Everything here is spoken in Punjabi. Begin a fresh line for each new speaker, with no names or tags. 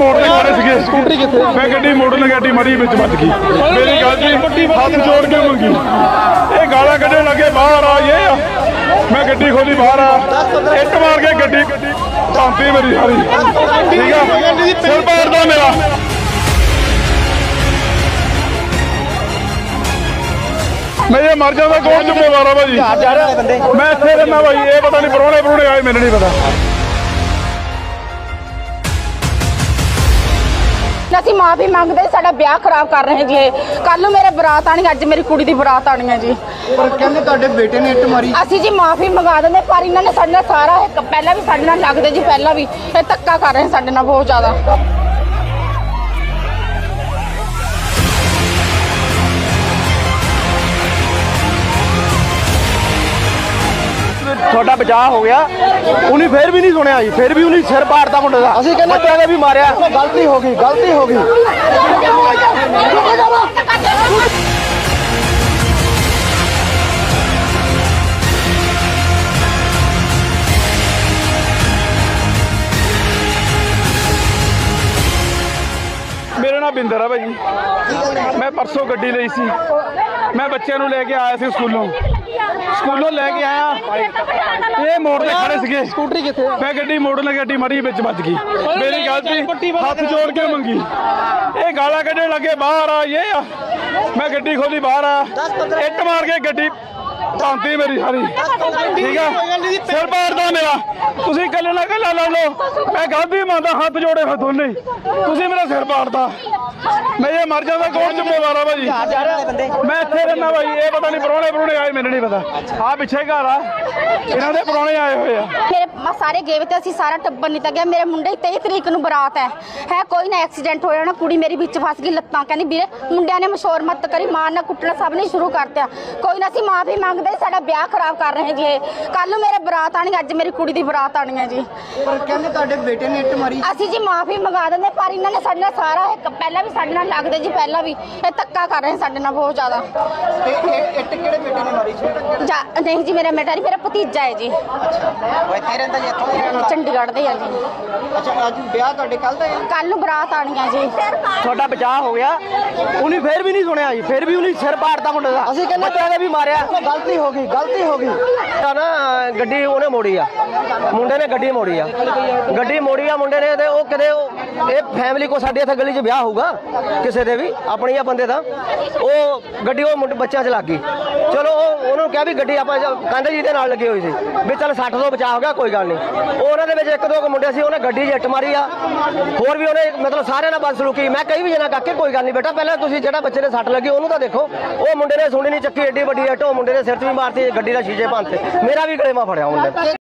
ਕੇ ਸਕੂਟਰੀ ਕਿੱਥੇ? ਮੈਂ ਗੱਡੀ ਮੋੜਨ ਲੱਗਿਆ ਗੱਡੀ ਮਰੀ ਵਿੱਚ ਵੱਜ ਗਈ। ਮੇਰੀ ਗੱਲ ਜੀ ਹੱਥ ਜੋੜ ਕੇ ਮੰਗੀ। ਇਹ ਗਾਲਾਂ ਕੱਢਣ ਲੱਗੇ ਬਾਹਰ ਆ ਇਹ ਮੈਂ ਗੱਡੀ ਖੋਲੀ ਬਾਹਰ ਆ। ਇੱਟ ਮਾਰ ਕੇ ਗੱਡੀ ਧਾਂਤੀ ਮੇਰੀ ਸਾਰੀ। ਠੀਕ ਆ? ਸਿਰ ਪਾੜ ਦਾ ਮੇਰਾ। ਮੈਂ ਇਹ ਮਰ ਜਾਂਦਾ ਕੌਣ ਜ਼ਿੰਮੇਵਾਰ ਆ ਭਾਜੀ? ਮੈਂ ਇੱਥੇ ਰਹਿਣਾ ਭਾਈ ਇਹ ਪਤਾ ਨਹੀਂ ਪਰੋਣੇ ਪਰੋਣੇ ਆਏ ਮੈਨੂੰ ਨਹੀਂ ਪਤਾ।
ਮਾਫੀ ਮੰਗਦੇ ਸਾਡਾ ਵਿਆਹ ਖਰਾਬ ਕਰ ਰਹੇ ਜੀ ਇਹ। ਕੱਲ ਨੂੰ ਮੇਰੇ ਬਰਾਤ ਆਣੀ ਅੱਜ ਮੇਰੀ ਕੁੜੀ ਦੀ ਬਰਾਤ ਆਣੀ ਹੈ ਜੀ।
ਪਰ ਕਹਿੰਦੇ ਤੁਹਾਡੇ ਬੇਟੇ ਨੇ ਇੱਟ ਮਾਰੀ।
ਅਸੀਂ ਜੀ ਮਾਫੀ ਮੰਗਾ ਦਿੰਦੇ ਪਰ ਇਹਨਾਂ ਨੇ ਸਾਡੇ ਨਾਲ ਸਾਰਾ ਪਹਿਲਾਂ ਵੀ ਸਾਡੇ ਨਾਲ ਲੱਗਦੇ ਜੀ ਪਹਿਲਾਂ ਵੀ। ਇਹ ਧੱਕਾ ਕਰ ਰਹੇ ਸਾਡੇ ਨਾਲ ਬਹੁਤ ਜ਼ਿਆਦਾ।
ਤੁਹਾਡਾ ਬਚਾਅ ਹੋ ਗਿਆ। ਉਹਨੇ ਫੇਰ ਵੀ ਨਹੀਂ ਸੁਣਿਆ ਜੀ ਫੇਰ ਵੀ ਉਹਨੇ ਸਿਰ ਪਾੜਦਾ ਮੁੰਡੇ ਦਾ। ਅਸੀਂ ਕਹਿੰਦੇ ਬੱਚਿਆਂ ਨੇ ਵੀ ਮਾਰਿਆ। ਗਲਤੀ ਹੋ ਗਈ ਗਲਤੀ ਹੋ ਗਈ।
ਮੇਰਾ ਨਾਮ ਬਿੰਦਰ ਆ ਭਾਜੀ ਮੈਂ ਪਰਸੋਂ ਗੱਡੀ ਲਈ ਸੀ। ਮੈਂ ਬੱਚਿਆਂ ਨੂੰ ਲੈ ਕੇ ਆਇਆ ਸੀ ਸਕੂਲੋਂ। ਸਕੂਲੋਂ ਲੈ ਕੇ ਆਇਆ। ਇਹ ਮੋੜ ਤੇ ਖੜੇ ਸੀਗੇ।
ਸਕੂਟਰੀ ਕਿੱਥੇ
ਮੈਂ ਗੱਡੀ ਮੋੜਨ ਲੱਗਿਆ ਗੱਡੀ ਮਰੀ ਵਿੱਚ ਵੱਜ ਗਈ। ਮੇਰੀ ਗੱਲ ਜੀ ਹੱਥ ਜੋੜ ਕੇ ਮੰਗੀ। ਇਹ ਗਾਲਾਂ ਕੱਢਣ ਲੱਗੇ ਬਾਹਰ ਆ ਇਹ ਆ। ਮੈਂ ਗੱਡੀ ਖੋਲੀ ਬਾਹਰ ਆ। ਇੱਟ ਮਾਰ ਕੇ ਗੱਡੀ ਧਾਂਤੀ ਮੇਰੀ ਸਾਰੀ। ਠੀਕ ਆ? ਸਿਰ ਪਾੜਦਾ ਮੇਰਾ। ਤੁਸੀਂ ਕੱਲੇ ਨਾ ਕੱਲਾ ਲਾ ਲਓ। ਮੈਂ ਗਲਤੀ ਮੰਨਦਾ ਹੱਥ ਜੋੜੇ ਹੋਏ ਦੋਨੇ। ਤੁਸੀਂ ਮੇਰਾ ਸਿਰ ਪਾੜਦਾ ਮੈਂ ਇਹ ਮਰ ਜਾਂਦਾ ਕੌਣ ਜ਼ਿੰਮੇਵਾਰ ਆ ਭਾਜੀ? ਮੈਂ ਇੱਥੇ ਰਹਿਣਾ ਭਾਈ ਇਹ ਪਤਾ ਨਹੀਂ ਪਰੋਣੇ ਪਰੋਣੇ ਆਏ ਮੈਨੂੰ ਨਹੀਂ ਪਤਾ। ਆ ਪਿੱਛੇ ਘਰ ਆ। ਇਹਨਾਂ ਦੇ ਪਰੋਣੇ ਆਏ ਹੋਏ ਆ।
ਮੇਰੇ ਮ- ਸਾਰੇ ਗਏ ਵੇ ਤੇ ਅਸੀਂ ਸਾਰਾ ਟੱਬਰ ਨਿਕਲ ਗਿਆ। ਮੇਰੇ ਮੁੰਡੇ ਦੀ 23 ਤਰੀਕ ਨੂੰ ਬਰਾਤ ਹੈ। ਹੈ ਕੋਈ ਨਾ ਐਕਸੀਡੈਂਟ ਹੋਇਆ ਨਾ ਕੁੜੀ ਮੇਰੀ ਵਿੱਚ ਫਸ ਗਈ ਲੱਤਾਂ। ਕਹਿੰਦੀ ਵੀਰੇ ਮੁੰਡਿਆਂ ਨੇ ਮਸ਼ੋਰ ਮਤ ਕਰੀ ਮਾਰਨਾ ਕੁੱਟਣਾ ਸਭ ਨੇ ਸ਼ੁਰੂ ਕਰਤਿਆ ਕੋਈ ਨਾ ਅਸੀਂ ਮਾਫੀ ਮੰਗਦੇ ਸਾਡਾ ਵਿਆਹ ਖਰਾਬ ਕਰ ਰਹੇ ਜੀ ਕੱਲ ਨੂੰ ਮੇਰੇ ਬਰਾਤ ਆਣੀ ਅੱਜ ਮੇਰੀ ਕੁੜੀ ਦੀ ਬਰਾਤ ਆਣੀ ਹੈ ਜੀ।
ਪਰ ਕਹਿੰਦੇ ਤੁਹਾਡੇ ਬੇਟੇ ਨੇ ਇੱਟ ਮਾਰੀ।
ਅਸੀਂ ਜੀ ਮਾਫੀ ਮੰਗਾ ਦਿੰਦੇ ਪਰ ਇਹਨਾਂ ਨੇ ਸਾਡੇ ਨਾਲ ਸਾਰਾ ਇੱਕ ਪਹਿਲਾਂ ਵੀ ਸਾਡੇ ਨਾਲ ਲੱਗਦੇ ਜੀ ਪਹਿਲਾਂ ਵੀ। ਇਹ ਧੱਕਾ ਕਰ ਰਹੇ ਸਾਡੇ ਨਾਲ ਬਹੁਤ ਜ਼ਿਆਦਾ।
ਤੇ ਇਹ ਇੱਟ ਕਿਹੜੇ ਬੇਟੇ ਨੇ ਮਾਰੀ ਕਿਹੜਾ
ਜਾ- ਨਹੀਂ ਜੀ ਮੇਰਾ ਬੇਟਾ ਨਹੀਂ ਮੇਰਾ ਭਤੀਜਾ ਹੈ ਜੀ।
ਉਹ ਇੱਥੇ ਰਹਿੰਦਾ ਜੀ ਇੱਥੋਂ
ਚੰਡੀਗੜ੍ਹ ਦੇ ਆ ਜੀ।
ਅੱਛਾ ਅੱਜ ਵਿਆਹ ਤੁਹਾਡੇ ਕੱਲ ਦਾ ਹੈ
ਕੱਲ ਨੂੰ ਬਰਾਤ ਆਣੀ ਹੈ ਜੀ।
ਤੁਹਾਡਾ ਬਚਾਅ ਹੋ ਗਿਆ। ਉਹਨੇ ਫੇਰ ਵੀ ਨਹੀਂ ਸੁਣਿਆ ਜੀ ਫੇਰ ਵੀ ਉਹਨੇ ਸਿਰ ਪਾੜਦਾ ਮੁੰਡੇ ਦਾ। ਅਸੀਂ ਕਹਿੰਦੇ ਬੱਚਿਆਂ ਨੇ ਵੀ ਮਾਰਿਆ। ਗਲਤੀ ਹੋ ਗਈ ਗਲਤੀ ਹੋ ਗਈ। ਤਾਂ ਨਾ ਗੱਡੀ ਉਹਨੇ ਮੋੜੀ ਆ। ਮੁੰਡੇ ਨੇ ਗੱਡੀ ਮੋੜੀ ਆ। ਗੱਡੀ ਮੋੜੀ ਆ ਮੁੰਡੇ ਨੇ ਤੇ ਉਹ ਕਦੇ ਉਹ- ਇਹ ਫੈਮਿਲੀ ਕੋ ਸਾਡੇ ਇੱਥੇ ਗਲੀ 'ਚ ਵਿਆਹ ਹੋਊਗਾ ਕਿਸੇ ਦੇ ਵੀ ਆਪਣੀ ਆ ਬੰਦੇ ਦਾ। ਉਹ ਗੱਡੀ ਉਹ ਮੁੰਡੇ ਬੱਚਿਆਂ 'ਚ ਲੱਗ ਗਈ। ਚਲੋ ਉਹ ਉਹਨੂੰ ਕਿਹਾ ਵੀ ਗੱਡੀ ਆਪਾਂ ਜ- ਕਹਿੰਦੇ ਜੀ ਦੇ ਨਾਲ ਲੱਗੀ ਹੋਈ ਸੀ। ਵੀ ਚੱਲ 60 ਤੋਂ ਬਚਾ ਹੋ ਗਿਆ, ਕੋਈ ਗੱਲ ਨਹੀਂ। ਉਹਨਾਂ ਦੇ ਵਿੱਚ ਇੱਕ ਦੋ ਕੁ ਮੁੰਡੇ ਸੀ, ਉਹਨੇ ਗੱਡੀ 'ਚ ਇੱਟ ਮਾਰੀ ਆ। ਹੋਰ ਵੀ ਉਹਨੇ ਮਤਲਬ ਸਾਰਿਆਂ ਨਾਲ ਬਦਸਲੂਕੀ ਮੈਂ ਕਈ ਵੀ ਜਨਾ ਕਾਕੇ, ਕੋਈ ਗੱਲ ਨਹੀਂ ਬੇਟਾ, ਪਹਿਲਾਂ ਤੁਸੀਂ ਜਿਹੜਾ ਬੱਚੇ ਦੇ ਸੱਟ ਲੱਗੀ, ਉਹਨੂੰ ਤਾਂ ਦੇਖੋ। ਉਹ ਮੁੰਡੇ ਨੇ ਸੁਣੀ ਨਹੀਂ ਚੱਕੀ, ਏਡੀ ਵੱਡੀ ਇੱਟ, ਉਹ ਮੁੰਡੇ ਦੇ ਸਿਰ 'ਚ ਵੀ ਮਾਰਤੀ, ਗੱਡੀ ਦਾ ਸ਼ੀਸ਼ੇ ਭੰਨਤੇ। ਮੇਰਾ ਵੀ ਗਲੇਮਾ ਫੜਿਆ ਮੁੰਡੇ